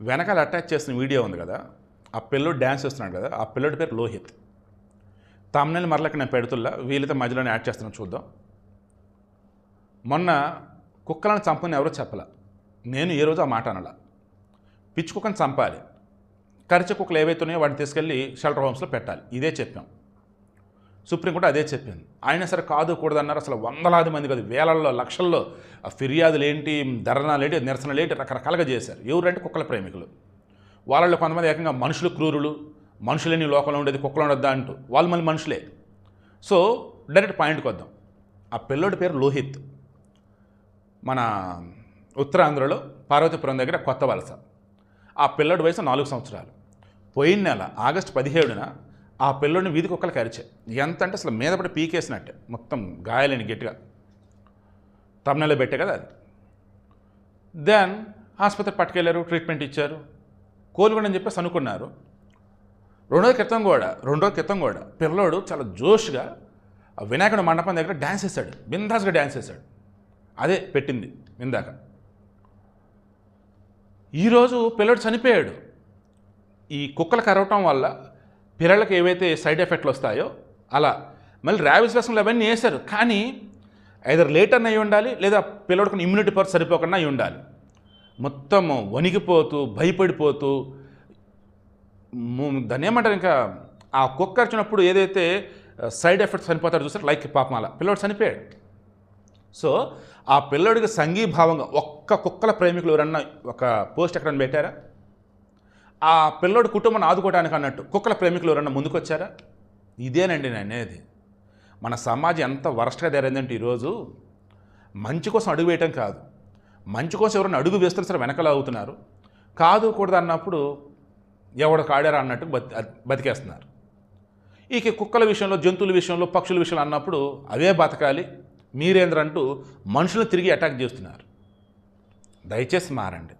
వెనకాల అటాచ్ చేసిన వీడియో ఉంది కదా ఆ పిల్లోడు డ్యాన్స్ చేస్తున్నాడు కదా ఆ పిల్లోడి పేరు లోహిత్. తమ్నెల్ మరలకి నేను పెడుతుల్లా వీళ్ళతో మధ్యలోనే యాడ్ చేస్తున్నాను చూద్దాం. మొన్న కుక్కలను చంపని ఎవరో చెప్పలా నేను ఏ రోజు ఆ మాట అనలా. పిచ్చి కుక్కను చంపాలి. కరిచే కుక్కలు ఏవైతున్నాయో వాటిని తీసుకెళ్ళి షెల్టర్ హోమ్స్లో పెట్టాలి. ఇదే చెప్పాం. సుప్రీంకోర్టు అదే చెప్పింది. ఆయన సరే కాదు కూడదన్నారు. అసలు వందలాది మంది కాదు వేలల్లో లక్షల్లో ఆ ఫిర్యాదులు ఏంటి ధర్నాలు ఏంటి నిరసనలు ఏంటి రకరకాలుగా చేశారు. ఎవరంటే కుక్కల ప్రేమికులు. వాళ్ళలో కొంతమంది ఏకంగా మనుషులు క్రూరులు మనుషులేని లోకంలో ఉండేది కుక్కలు ఉండొద్దా అంటూ వాళ్ళు మళ్ళీ మనుషులే. సో డైరెక్ట్ పాయింట్కి వద్దాం. ఆ పిల్లోడి పేరు లోహిత్. మన ఉత్తరాంధ్రలో పార్వతీపురం దగ్గర కొత్త వలస. ఆ పిల్లడి వయసు నాలుగు సంవత్సరాలు. పోయిన నెల ఆగస్టు పదిహేడున ఆ పిల్లోడిని వీధి కుక్కలు కరిచాయి ఎంత అంటే అసలు మీద పడి పీకేసినట్టే. మొత్తం గాయాలని గట్టిగా. తమ్నెలో పెట్టే కదా అది. దెన్ ఆసుపత్రి పట్టుకెళ్ళారు ట్రీట్మెంట్ ఇచ్చారు. కోలుకోండి అని చెప్పేసి అనుకున్నారు. రెండో క్రితం కూడా రెండో రోజుల క్రితం కూడా. పిల్లోడు చాలా జోష్గా వినాయకుడు మండపం దగ్గర డ్యాన్స్ వేశాడు. బిందాస్గా డ్యాన్స్ వేశాడు. అదే పెట్టింది ఇందాక. ఈరోజు పిల్లోడు చనిపోయాడు. ఈ కుక్కలు కరవటం వల్ల పిల్లలకు ఏవైతే సైడ్ ఎఫెక్ట్లు వస్తాయో అలా. మళ్ళీ ర్యాబిస్ వ్యాక్సిన్లు అవన్నీ వేశారు. కానీ ఐదర్ లేట్ అన్న అయి ఉండాలి లేదా పిల్లడికి ఇమ్యూనిటీ పవర్ సరిపోకుండా అయి ఉండాలి. మొత్తం వణికిపోతూ భయపడిపోతూ దాన్ని ఏమంటారు ఇంకా ఆ కుక్క వచ్చినప్పుడు ఏదైతే సైడ్ ఎఫెక్ట్స్ చనిపోతారో చూసారు? లైక్ పాపం అలా పిల్లోడు చనిపోయాడు. సో ఆ పిల్లోడికి సంఘీభావంగా ఒక్క కుక్కల ప్రేమికులు ఎవరన్నా ఒక పోస్ట్ ఎక్కడ పెట్టారా? ఆ పిల్లడు కుటుంబాన్ని ఆదుకోవడానికి అన్నట్టు కుక్కల ప్రేమికులు ఎవరన్నా ముందుకొచ్చారా? ఇదేనండి నేను అనేది. మన సమాజం ఎంత వరస్ట్గా తయారైందంటే ఈరోజు మంచి కోసం అడుగు వేయటం కాదు. మంచి కోసం ఎవరైనా అడుగు వేస్తారు సరే వెనకలా అవుతున్నారు కాదు కూడదు అన్నప్పుడు ఎవడు కాడారా అన్నట్టు బతి బతికేస్తున్నారు. ఇక కుక్కల విషయంలో జంతువుల విషయంలో పక్షుల విషయంలో అన్నప్పుడు అవే బతకాలి. మీరేంద్రంటూ మనుషులను తిరిగి అటాక్ చేస్తున్నారు. దయచేసి మారండి.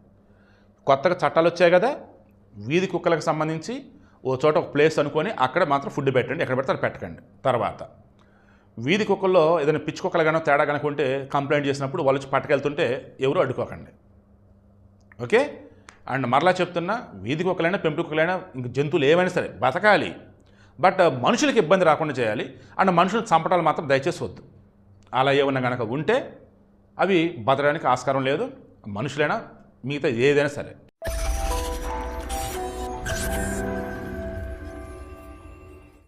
కొత్తగా చట్టాలు వచ్చాయి కదా? వీధి కుక్కలకు సంబంధించి ఓ చోట ఒక ప్లేస్ అనుకొని అక్కడ మాత్రం ఫుడ్ పెట్టండి. ఎక్కడ పెడితే అక్కడ పెట్టకండి. తర్వాత వీధి కుక్కల్లో ఏదైనా పిచ్చి కుక్కలు కానీ తేడా కనుకుంటే కంప్లైంట్ చేసినప్పుడు వాళ్ళు వచ్చి పట్టుకెళ్తుంటే ఎవరు అడ్డుకోకండి. ఓకే? అండ్ మరలా చెప్తున్నా వీధి కుక్కలైనా పెంపుడు కుక్కలైనా ఇంక జంతువులు ఏమైనా సరే బతకాలి. బట్ మనుషులకు ఇబ్బంది రాకుండా చేయాలి. అండ్ మనుషులు చంపటాలు మాత్రం దయచేసి వద్దు. అలా ఏమన్నా కనుక ఉంటే అవి బతకడానికి ఆస్కారం లేదు. మనుషులైనా మిగతా ఏదైనా సరే.